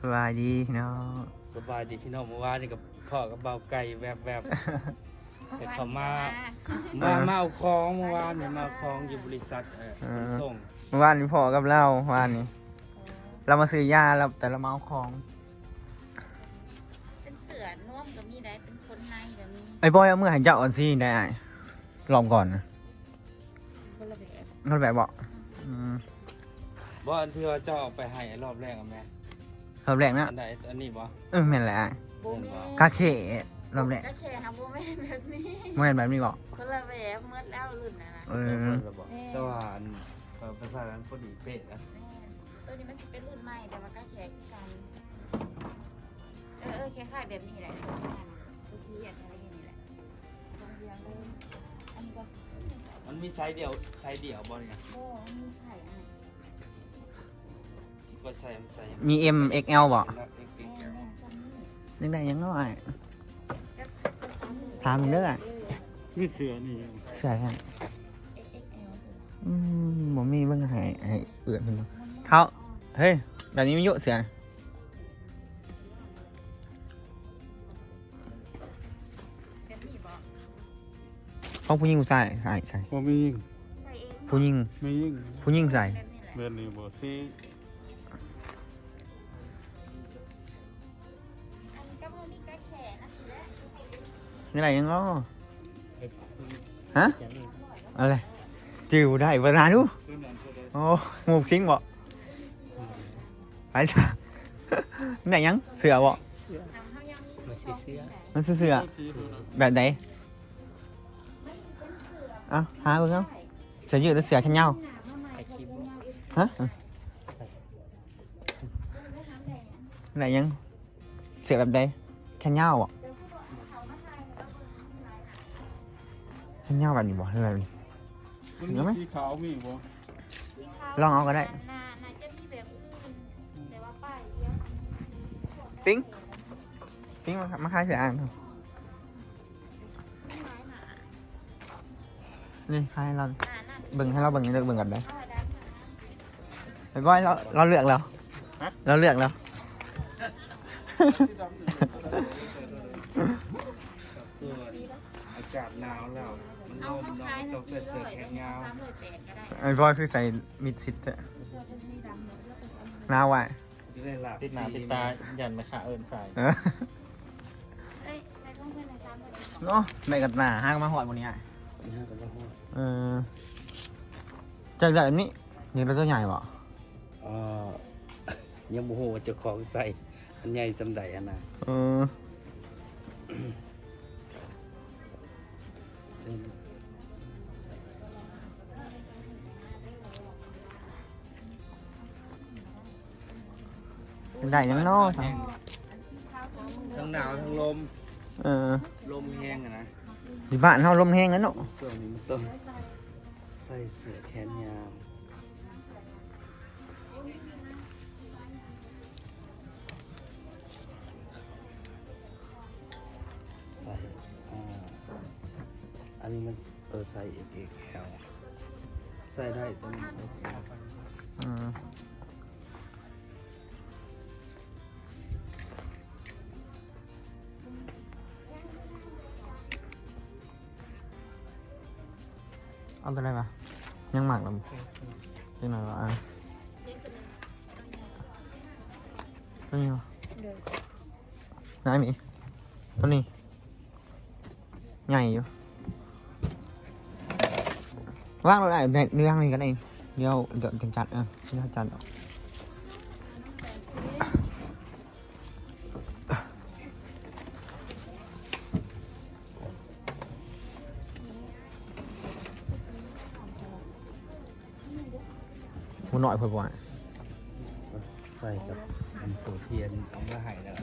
สบายดีพี่น้องสบายดีพี่น้องเมื่อวานนี่กับพ่อกับเบาไก่แวบแบบๆแต่เขามามามาเอาของเมื่อวานเนี่ยมาเอาของอยู่บริษัทเออขนส่งเมื่อวานนี้พ่อกับเราเมื่อวานนี้เรามาซื้อยาแล้วแต่เรามาเอาของ เป็นเสือน่วมก็มีได้เป็นคนในก็มีไอ้บอยเอามือใหายเจ้าอ่อนซี่ได้ไอ้ลองก่อนนะคนละแบบเขาแบบบอกอืมบ่อันที่ว่าเจ้าเอาไปให้รอบแรกอะแม่ รอบแรกนะอันใดอันนี้บ่เออแม่นแหละอ้ายโบแม่กาเขรอบแรกก็แค่ทำโบแม่แบบนี้แม่นแบบนี้บอกคนละแบบเมื่อแล้วรุ่นนะนะเอเอออบ่แต่ว่าอันเอ่อภาษานั้นพอดีเป๊ะนะแม่ตัวนี้มันจะเป็นรุ่นใหม่แต่ว่าก็แค่คือกันเออเออแค่ค่ายแบบนี้แหละตัวซีอันอะไรอย่างนี้แหละตรงเดียวเลยอันนี้ก็ชิ้นหนึ่งแบบมันมีไซส์เดียวไซส์เดียวบ่เนี่ยโบมันมีใส่อันไหน ก็ใส่มันใส่มี M XL บอกแม่แม่จำนี่นึกได้ยังน้อยก็ก็ซ้ำเลยถามอีกเด้อมีเสือนี่เสื้อแทน XXL อืมผมมีเบิ่งให้ให้เอื่อนเพิ่นดูเขาเฮ้ยแบบนี้มันเยอะเสือแบบนี้บอกของผู้หญิงผู้ชายใส่ใส่บ่มียิ่งใส่เองผู้หญิงมียิ่งผู้หญิงใส่ แบบนี้แหละเบนนี่บ่ซี นี่อะไรยังง้อฮะอะไรจิวได้เวลาดูคือนั่นคือได้โอ้หมูชิ้งบ่ไปจ้ะนี่ไห เสือบ่ทำเขายังมีสองสีไหนมันเสือซีคือนั่นๆแบบไหนเอ้าหาเบิ่งเอาเสือยืดหรือเสือแขนยาวฮะไหนยังเสือแบบใดแขนยาวบ่แขนยาวแบบนี้บ่หรือแบบนี้ มันเห็นไหมมีสีขาวมีบ่ลองเอาก็ได้ น่าน่าจะมีแบบอื่นแต่ว่าป้ายเดียวปิ๊งปิ้งมามาคายเสืออ่างเถอะไม่ไม้หนานี่คายเราหนานั่นเบิ่งให้เราเบิ่งให้เลือกเบิ่งกันได้เข้าด้านหน้าแต่ก็เราเราเลือกแล้วเราเลือกแล้วส่วนอากาศหนาวแล้วมัน เอาลมเข้าเนาะคล้ายต้นะองสีใส่เสื้อร้อยแขแต่นมียาวสามร้อยแปดก็ได้ไอ้บอยคือใส่มิดชิดอะหน้าไว้ที่ได้หลับติดหนาติดตายันไม่ขาเอินใส่เออเอ้ยใส่ต้องเพื่อนในสามร้อยแปดเนาะในกันหน้าห้างมาหอดวันนี้อะนี่ฮะกับว่าหัวเออจากแบบนี้นี่เราตัวใหญ่บ่อ่ายังโมโหว่าเจ้าของใส่อันใหญ่สำใดอันน่ะเออ ได้ยังเนาะทั้งหนาวทั้งลม เออ ลมแห้งอะนะที่บ้านเฮาลมแห้งแล้วเนาะส่วนนี้มันต้องใส่เสื้อแขนยาวใส่อ่าอันนี้มันเออใส่ XXL ใส่ได้ตัวนี้ XXL เออ เอาตัวอะไรมายังหมักลำยังหน่อยวะอะตัวนี้วะไห หูหน่อยเพื่อนบ่อยใส่กับอันตัวเทียนเอามาให้แล้ว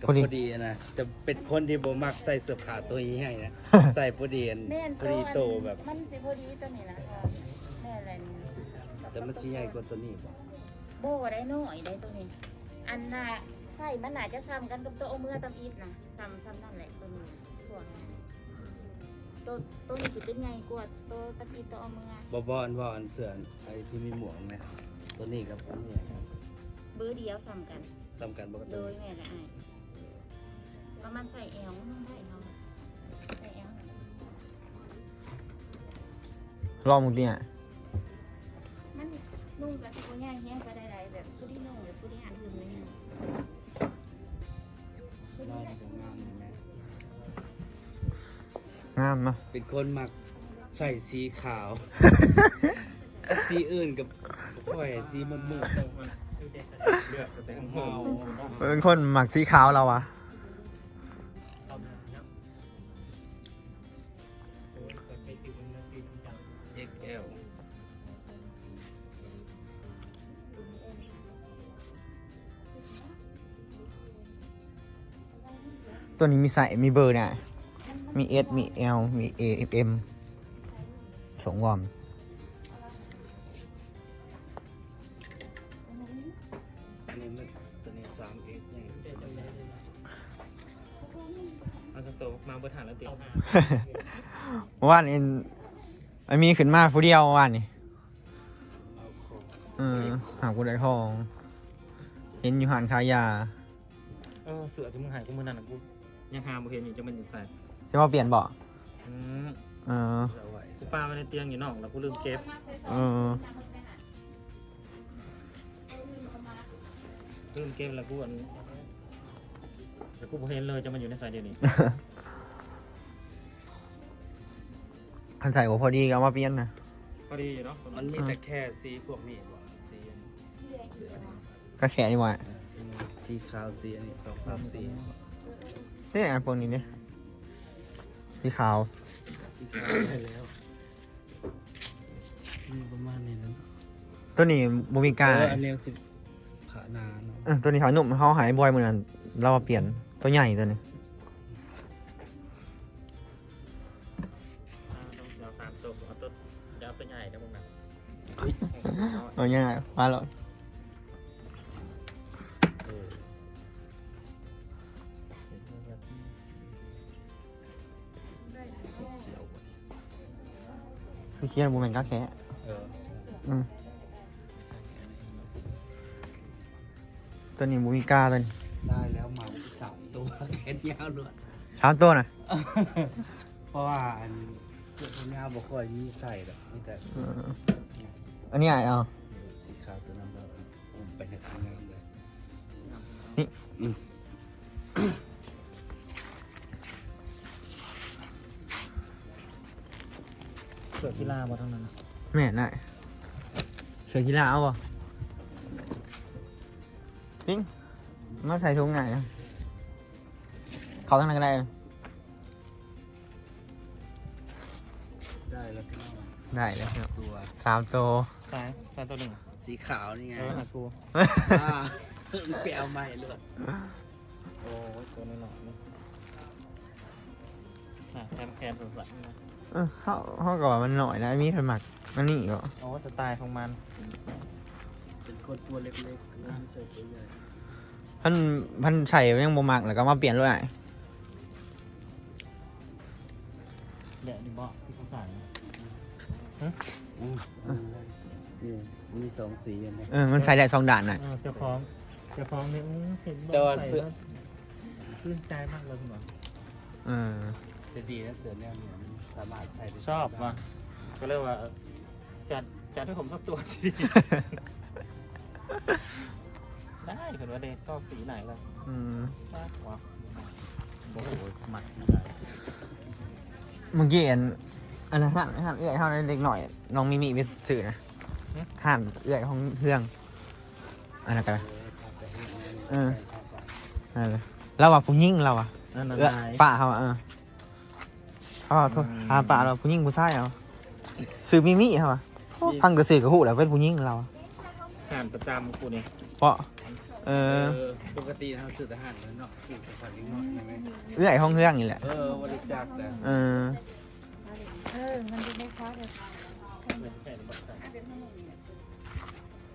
กับพอดีพอดีอะนะจะเป็นคนที่บ่มักใส่เสื้อผ้าตัวนี้ให้นะ ใส่พอดีอันแม่นพอดีโตแบบ มันสิพอดีตัวนี้นะคะแม่อะไรนี่แต่มันสิใหญ่กว่าตัวนี้บ่โบได้น้อยได้ตัวนี้ อันน่ะใส่มันน่าจะซ้ำกันกับตัวเอามือตำอีทนะซ้ำซ้ำนั่นแหละตัวนี้ส่วน ตัวตัวนี้สิเป็นไงกว่าตัวตะกี้ตัวเอามือบ่บ่อันว่าอันเสื้อไอ้ที่มีหมวกนะตัวนี้กับอันนี้ครับเบอร์เดียวซ้ำกัน สำคัญปกโดติยแม่ละอายประมาณใส่แอลนุ่งได้เขาใส่แอลลองมึงดิอะามเนาะเป็นคนมักใส่สีขาว สีอื่นกับค่อยสีมันมืดเลือกแต่งๆเมาเป็นคนหมักสีขาวเราอะเอ็กเอลตัวนี้มีใส่มีเบอร์เนี่ย มี S มี L มี A F M สองวอร์มอันนี้มันตัวนี้สามเอ็กเนี่ยเอาสโตกมาเบอร์ฐานแล้วติดเมื่อวานเอ็นมันมีขึ้นมาผู้เดียวเมื่อวานนี่เอาของเออหากูได้ของ เห็นอยู่หันขายยา เออเสือที่มึงหายกูมือนั่นนะกูยังหาบ่เห็นอยู่จะมันอยู่ใส่ ใช่ว่าเปลี่ยนบ่อืมเออจะไหวกูปาไว้ในเตียงอยู่นอกแล้วกูลืมเก็บเออลืมเก็บแล้วกูอันแล้วกูบ่เห็นเลยจะมันอยู่ในสายเดียวนี้คันใส่โอพอดีก็เอามาเปลี่ยนนะพอดีเนาะมันมีแต่แค่สีพวกนี้บ่สีอันนี้สีอันนี้ก็แค่นี้ว่าสีขาวสีอันนี้สองสามสีเนี่ยอันพวกนี้เนี่ย สีขาวสีขาวได้แล้วมีประมาณนี้นั้นตัวนี้บูมิกาเอออันนี้สิผ่านาเนาะเออตัวนี้เขาหนุ่มเขาหายบ่อยเหมือนกันเรามาเปลี่ยนตัวใหญ่ตัวนี้อ่าต้องเอาสามตัวเอาตัวจะเอาตัวใหญ่นะมึงนะเอาง่ายๆมาแล้ว คือเคียนบูแมนก็แค่เอออืมตัวนี้บูมิกาตัวนี้ได้แล้วเหมาสามตัวแขนยาวเลยสามตัวนะเพราะว่าอันเสื้อแขนยาวบ่ค่อยมีใส่หรอกมีแต่เอออันนี้อะเอาสีขาวตัวนั้นเราอุ้มไปในทางงามเลยเสือกีฬาบ่ทั้งนั้นนะแม่นได้เสือกีฬาเอาบ่ปิ้งมาใส่ถุงไงอะเขาทั้งนั้นก็ได้ ได้แล้วพี่น้องได้แล้วครับตัวสามตัวสายสายตัวหนึ่งสีขาวนี่ไงเออหากูอ่าไปเอาใหม่เลยโอ้ยตัวน้อยๆนี่อะแคมแคมสุดๆนะ เออเขาเขาก็ว่ามันหน่อยนะมีคนหมักมันนี่ก็โอ้สไตล์ของมัน เป็นคนตัวเล็กๆแล้วมีใส่ตัวใหญ่พันพันใส่ยังบ่มักแล้วก็มาเปลี่ยนเลยแดดดิบ่ที่เขาใส่นะอืมนี่มีสองสีอันนี้เออมันใส่ได้สองด่านน่ะเออเจ้าของเจ้าของนี่อื้อเห็นบ่แต่ว่าใส่เสื้อ แล้วชื่นใจมากเลยคุณหมอ เออ จะดีนะเสือแนวเนี่ยมันสามารถใส่ได้ชอบว่ะก็เลยว่าเออจัดจัดให้ผมสักตัวสิ ได้เห็นว่าเดชอบสีไหนล่ะอืมมากกว่าโอ้โหหมัดไม่ได้เมื่อกี้เห็นอันนั้นหันหันเอื้อยเท่านั้นเล็กหน่อยน้องมิมิไปสื่อนะหันเอื้อยของเรื่องอันนั้นกัน เออ นั่นเลยเราว่าผู้หญิงเราอะนั่นน่ะเอื้อได้ป้าเขาอะเออ เขาขอโทษหาป้าเราผู้หญิงผู้ชายเอาสื่อมิมิเขาอะฟังแต่สื่อกับหูแล้วเป็นผู้หญิงเราอะงานประจำกูนี่เพราะเออปกติทางสื่อทหารเลยเนาะสื่อสถานนิดหน่อยใช่ไหมเอื้อยห้องเรื่องนี่แหละ เออบริจาคแต่เออเออ มันเป็นได้ค้าเลยเป็นแค่บัตร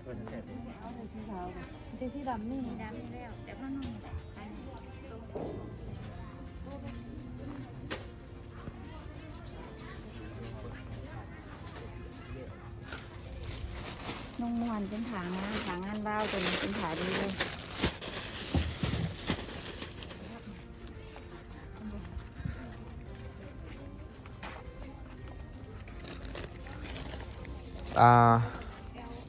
เป็นแค่เอาแต่สีขาวเลยสีที่ดำนี่ดำนี่แล้วแต่ว่านุ่มแหละอันนี้ส้ม มวนเป็นถางงานผางงานบ้าวตัวนี้เป็นผาดีเลยอ่า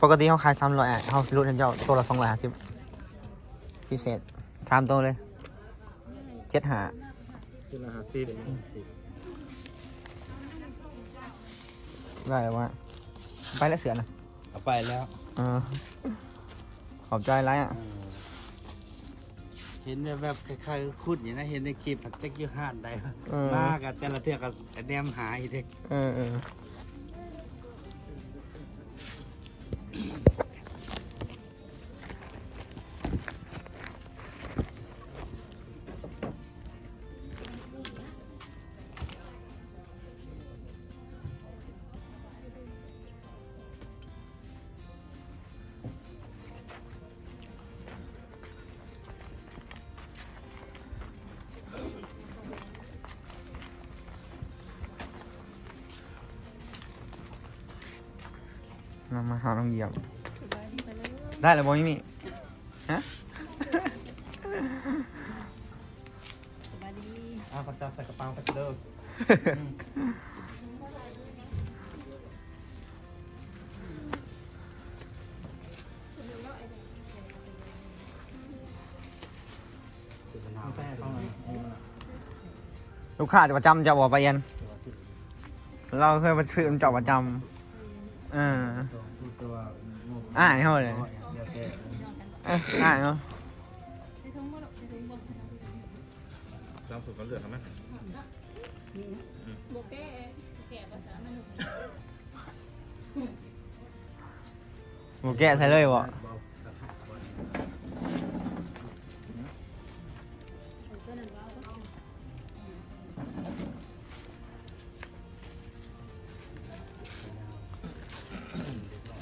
ปกติเขาขายสามร้อยเขาสิลดให้เจ้าตัวละสองร้อยห้าสิพิเศษสามตัวเลยเจ็ดหาคือเองได้ว่าไปแล้วเสือนะ เอาไปแล้วเออขอบใจไรอะเห็นแบบคล้ายๆคุดอย่างนั้นเห็นในคลิปผัดจักอยูห้านใดเออ มากอะแต่ละเทือกก็แนมหาอีกเด็กเออเออ มามาหาน้องเหยียบ ได้แล้วบอยมี่ฮะอ้าวเขาจับใส่กระเป๋าไปเดิมะนาวแป้เขาหน่อลูกค้าจะประจำจะบอกไปเย็นเราเคยไปซื้อมันจาะประจำ ออสองสูตรตัวอ่านให้เขาเลยเดี๋ยวแกเอออ่านเขาจำสูตรก็เลือกทำไหมหมูแกะใส่เลยว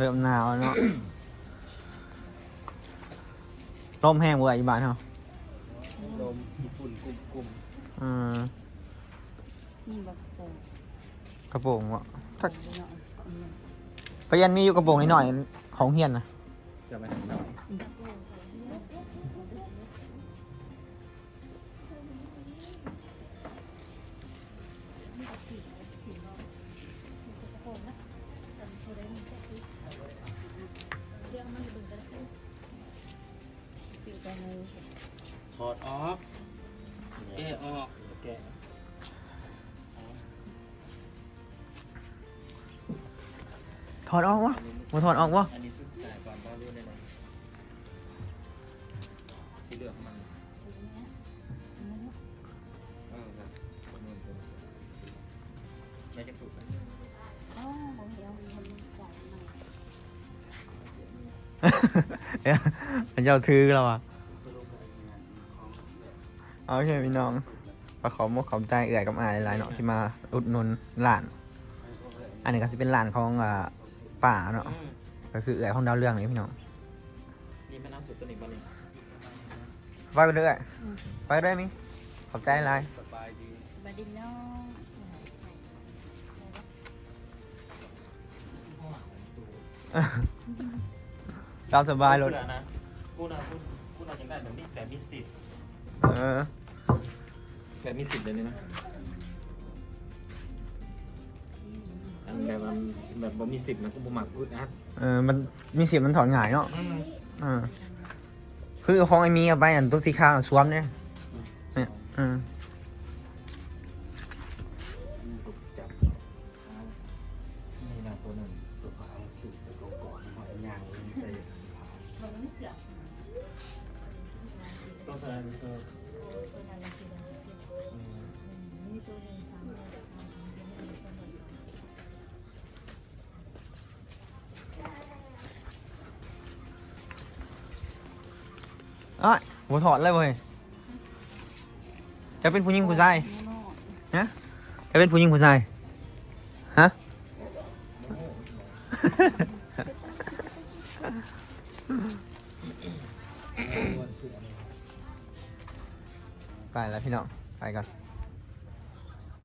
ะเริ่มหนาวแล้วเนาะลมแห้งเบื่ออยู่บ้านเขาลมญี่ปุ่นกลุ่มกลุ่มอืมนี่บักโป่งกระโปรงวะถ้าไปเนาะ พยันมีอยู่กระโปรงนิดหน่อยของเฮียนนะจะ ถอดออกวะมาถอดออกวะอันนี้ซื้อจ่ายก่อนก็รู้ได้เลยที่เลือกมันเออครับไม่จะสูตรอ๋อผมเห็นเอาคนจ่ายมาเดี๋ยวมันจะเอาถือเราอะสรุปแล้วเนี่ยของแบบโอเคพี่น้องขอขอมกขอบใจเอื่อยกับอายหลายๆเนาะที่มาอุดหนุนร้าน อันนี้ก็จะเป็นร้านของอ่า ป่าเนาะก็คือเอื่อยของดาวเรืองนี่พี่น้อง นี่แม่น้ำสูตรตัวนี้บ้านนี้ไปกันเลยไปกันเลยมิขอบใจหลาย สบายดีสวัสดีน้องตามสบายรถเสือนะกูนะกูกูน่าจะได้แบบนี้แบบมีสิทธิ์เออ แบบมีสิทธิ์เลยนี่นะ แบบว่าแบบบ่มีสิทธิ์นะกูบ่มักพูดนะเออมันมีเสียงมันถอนหงายเนาะอืมเออคือของไอ้มีเอาไปอันตัวสีขาวน่ะสวมเนี่ยเนี่ยเออ อ้ายหัวถอดเลยเว้ยจะเป็นผู้หญิงผู้ชายจะเป็นผู้หญิงผู้ชาย